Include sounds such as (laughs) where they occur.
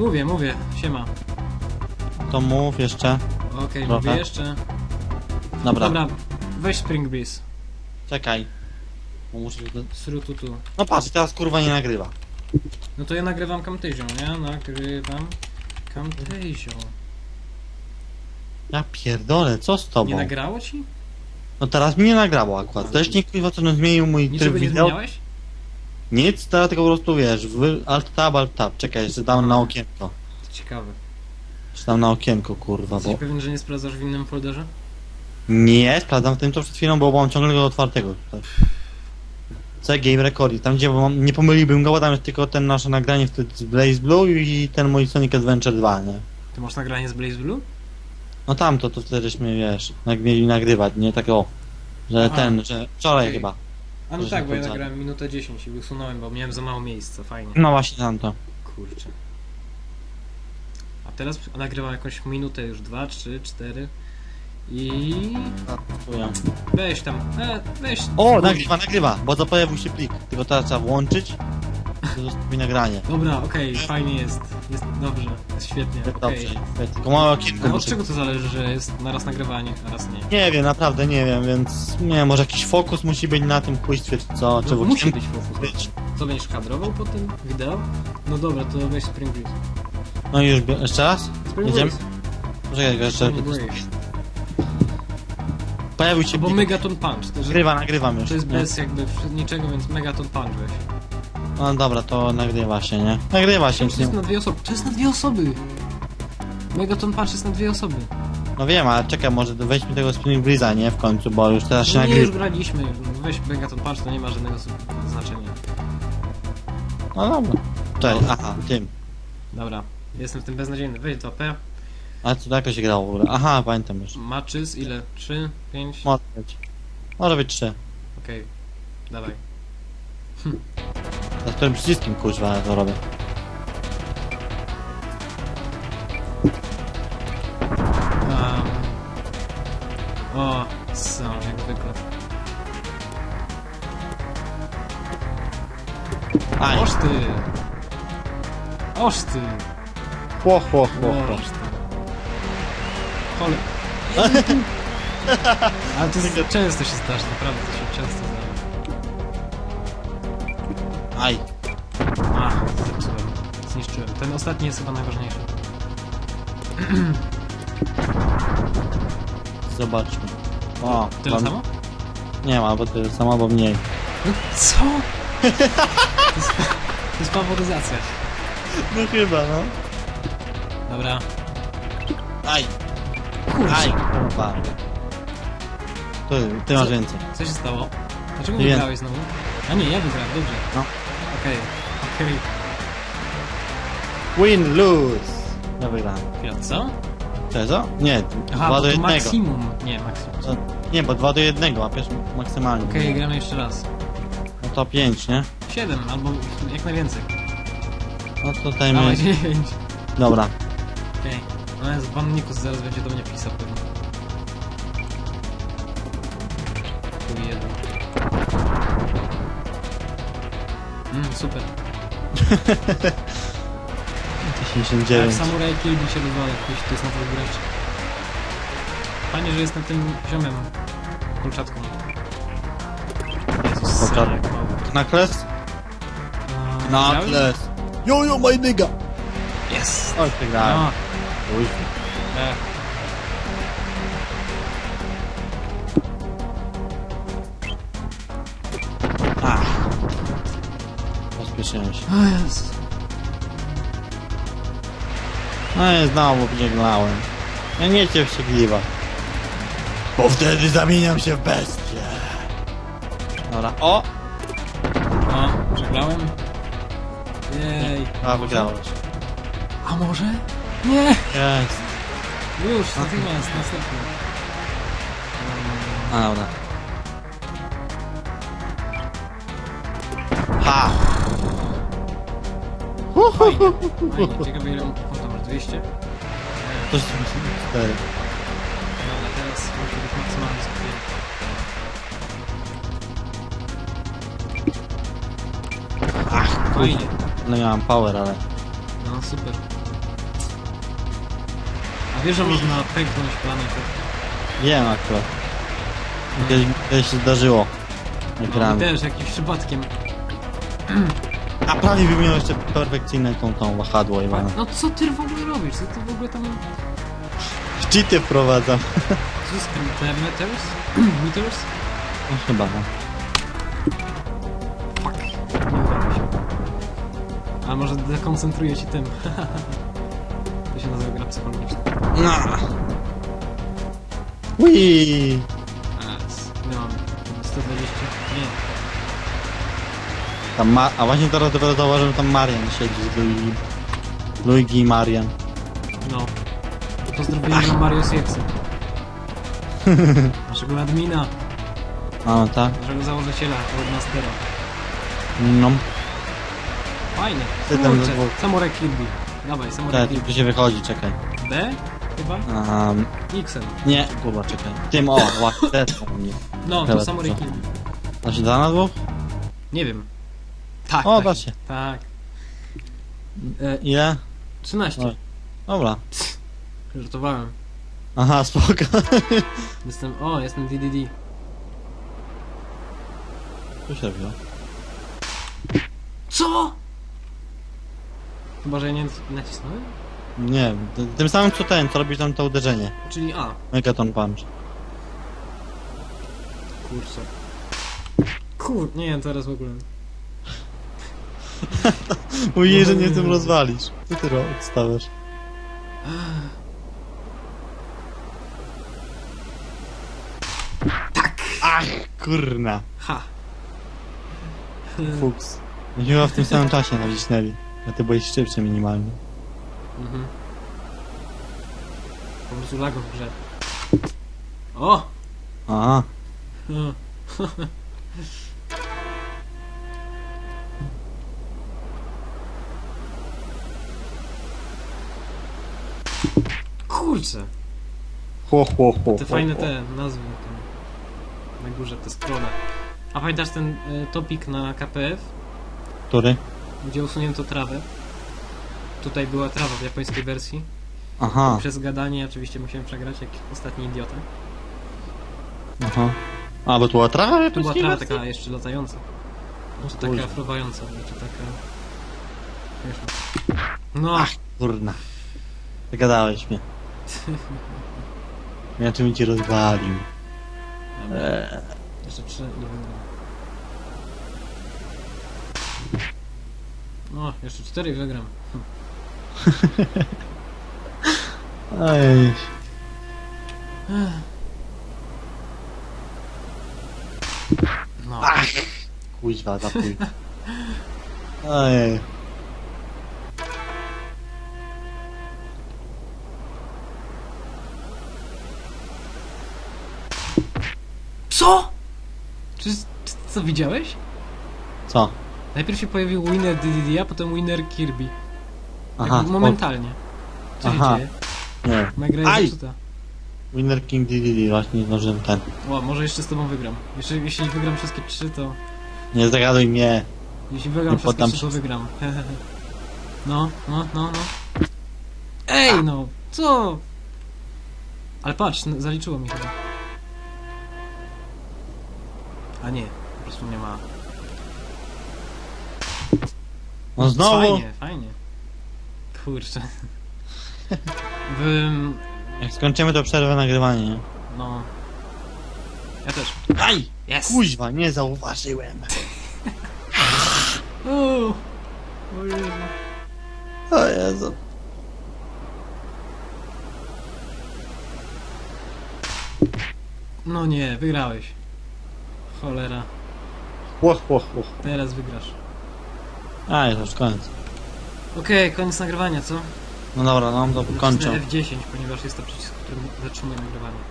Mówię, mówię, siema. To mów jeszcze. Okej, Trochę. mówię jeszcze. Dobra, Dobra, weź Spring czekaj. Bo Muszę... Srututu. No patrz, teraz kurwa nie nagrywa. No to ja nagrywam Camtasia, nie? Nagrywam Camtasia. Ja pierdolę, co z Nie tobą? nagrało ci? No teraz mi nie nagrało akurat. Też nie kurwa co no, zmienił mój tryb Niczego nie wideo. zmieniałeś? Nic, teraz tylko po prostu wiesz, wy... alt tab, alt tab. Czekaj, jeszcze dam na okienko. To ciekawe. Czy tam na okienko, kurwa, Jesteś bo... pewien, że nie sprawdzasz w innym folderze? Nie, sprawdzam w tym co przed chwilą, bo mam ciągle go otwartego. tutaj. C Game Recording, tam gdzie mam, nie pomyliłbym go, bo tam jest tylko ten nasze nagranie wtedy z Blaze Blue i ten mój Sonic Adventure 2, nie? Ty masz nagranie z Blaze Blue? No tam to, to wtedyśmy, wiesz, jak mieli nagrywać, nie? Tak o, że Aha. ten, że wczoraj Okej. chyba. A no tak, bo ja nagrałem minutę 10 i usunąłem, bo miałem za mało miejsca, fajnie. No właśnie tam to. Kurczę. A teraz nagrywam jakąś minutę już, dwa, trzy, cztery. I weź tam, e, weź. O, nagrywa, nagrywa, bo to pojawił się plik, tylko teraz trzeba włączyć, zostawi nagranie. Dobra, okej, fajnie jest. Jest dobrze, jest świetnie. Dobrze, okej. tylko małe okienko A od muszę... czego to zależy, że jest naraz nagrywanie, a raz nie? Nie wiem, naprawdę nie wiem, więc nie wiem, może jakiś fokus musi być na tym quizcie, czy co, czy No, w musi okienku być fokus. być. Co będziesz kadrował po tym wideo? No dobra, to weź Spring Breeze. No i już, bie- jeszcze raz? Spring Jedziemy? Breeze. Poczekaj, tylko jeszcze... Spring Breeze. Pojawił się Bo plik. Megaton Punch. To, że Nagrywa, nagrywam już. to jest nie? bez jakby niczego, więc Megaton Punch weź. No dobra, to nagrywa się, nie? Nagrywa się, To już nie... jest na dwie osoby. To jest na dwie osoby! Megaton Punch jest na dwie osoby. No wiem, ale czekaj, może weźmy tego Spring Breeze'a, nie? W końcu, bo już teraz się No nie, już nagrywa. graliśmy. No Weź Megaton Punch, to nie ma żadnego znaczenia. No dobra. Cześć, aha, tym. Dobra, jestem w tym beznadziejny. Weź 2P. A co, jak to się grało w ogóle? Aha, pamiętam już. Matches, ile? 3? 5? Może być. Może być trzy. Okej, dawaj. (laughs) Za którym przyciskiem, kurwa, ja to robię. Um, o, sam, jak zwykle. Aj, Oż ty! Oż ty! chło, chło, chło, chło. Oż ty. Chole... (laughs) Ale to jest, często się zdarza, naprawdę to się często zdarza. Aj. A, zepsułem. Zniszczyłem. Ten ostatni jest chyba najważniejszy. (clears throat) Zobaczmy. O, Tyle mam- samo? Nie ma, bo tyle samo, bo mniej. No co? To jest, to jest faworyzacja. No chyba, no. Dobra. Aj, Kurczę. aj, kurwa. Ty, ty masz więcej. Co się stało? Dlaczego nie wiem. wygrałeś znowu? A nie, ja wygrałem, dobrze. No. Okej, okej. Win, lose. Ja wygrałem. Co? Cześć, co? Nie, Aha, 2 bo do to 1. maksimum. Nie, maksimum. Co? Nie, bo 2 do 1, łapiesz maksymalnie. Okej, gramy jeszcze raz. No to 5, nie? 7 albo jak najwięcej. No to dajmy... Dawaj 9. Dobra. Okej. No jest pan Nikos zaraz będzie do mnie pisał pewnie. Tu jeden. Mm, super. 59. Tak, Samurai Kill mi się rozwala, jakoś to jest na to grać. Fajnie, że jestem tym ziomem. Kolczatką. Jezus, Kolczat- srak, mały. Knuckles? Knuckles. Yo, yo, my nigga. Yes! Oj, przegrałem. No, Uj. Pospieszyłem się. o Jezu. No i znowu przegrałem. Ja nie cię wściekliwa. Bo wtedy zamieniam się w bestię. Dobra. O! O, przegrałem. Jej. A, wygrałeś. A może? Nie! Jest. Już, natychmiast, następny. A, dobra. Ha! Fajnie, fajnie. Ciekawe ile punktów masz? 200? Nie. To jest 4. Dobra, teraz musi być maksymalnie skupienie. Ach, Fajnie. No ja mam power, ale... No super. A wiesz, że można pęknąć planetę? Wiem akurat. Kiedyś, kiedyś się zdarzyło. No, Ekran. i też jakimś przypadkiem. A prawie bym miał jeszcze perfekcyjne tą, tą wahadło, Iwana. No co ty w ogóle robisz? Co ty w ogóle tam... Cheaty wprowadzam. Co jest? Te meters? (clears throat) Meters? No, chyba, no. Fuck. Nie udało się. A może dekoncentruję ci tym. (laughs) to się nazywa gra psychologiczna. No. A, s- nie mam. 120? Nie. Tam ma... A właśnie teraz dopiero zauważyłem, że tam Marian siedzi z Luigi. Luigi i Marian. No. Pozdrowienia dla Mario CX. (laughs) Naszego admina, A, tak? naszego założyciela, Roadmastera. No. Fajnie. Ty tam Kurczę, znowu- Samurai Kirby. Dawaj, Samurai Tak, Kirby. tu się wychodzi, czekaj. D? Chyba? Um, Xem. nie, kurwa, czekaj. Tym, o, mnie. No, to Teraz Samurai dobrze. Kirby. Da się da na dwóch? Nie wiem. Tak, O, tak. da się. Tak. E, Ile? 13. Oj. Dobra. Żartowałem. Aha, spoko. (laughs) Jestem, o, jestem DDD. Tu się wziął. Co? Chyba, że ja nie nacisnąłem? Nie, t- tym samym co ten, co robisz tam to uderzenie. Czyli A. Megaton Punch. Kurczę. Kur... Nie, teraz w ogóle. (laughs) Mówię, że nie tym rozwalisz. Ty ro- odstawiasz? Tak! Ach, kurna. Ha! Fuks. No chyba w tym samym czasie nacisnęli. A ty byłeś szybszy minimalnie. Mhm. Po prostu lago w grze. O! Aha. (laughs) (laughs) Kurczę! Ho, ho, ho, Te ho, fajne ho. te nazwy tam na górze, te scrolle. A pamiętasz ten y, topik na KPF, Który? gdzie usunięto trawę? Tutaj była trawa w japońskiej wersji. Aha, Przez gadanie oczywiście musiałem przegrać jak ostatni idiota. aha. A, bo tu była trawa w Tu była japońskiej trawa wersji? taka jeszcze latająca. Czy taka Boże. fruwająca, czy taka... Wiesz, no, Ach, kurna. Zagadałeś mnie. Ja czym ci rozwalił. Dobra, Eee. jeszcze trzy nie wygram. No, jeszcze cztery wygram. (laughs) Ej. No, Ach! Kuźwa, zapuj. (laughs) Ojej. Czy, czy co widziałeś? Co? Najpierw się pojawił winner DDD, a potem winner Kirby. Aha, momentalnie. Co Aha. się dzieje? nie. Moja gra jest Aj! zepsuta. Winner King DDD, właśnie zdążyłem ten. O, może jeszcze z tobą wygram. Jeśli, jeśli wygram wszystkie trzy, to... Nie zagaduj mnie. Jeśli wygram Nie wszystkie poddam trzy, to się. wygram. (laughs) no, no, no, no. Ej, no, co? Ale patrz, n- zaliczyło mi chyba. A nie, po prostu nie ma. No znowu. Fajnie, fajnie. Kurczę. W... Jak skończymy to przerwę nagrywanie, nie? no... Ja też. Aj! Jest! Kuźwa, nie zauważyłem. (laughs) O, o Jezu. O Jezu. No nie, wygrałeś. Cholera. Ło, ło, ło. Teraz wygrasz. A, jest już koniec. Okej, koniec nagrywania, co? No dobra, no to kończę. Nacisnę F10, ponieważ jest to przycisk, który zatrzymuje nagrywanie.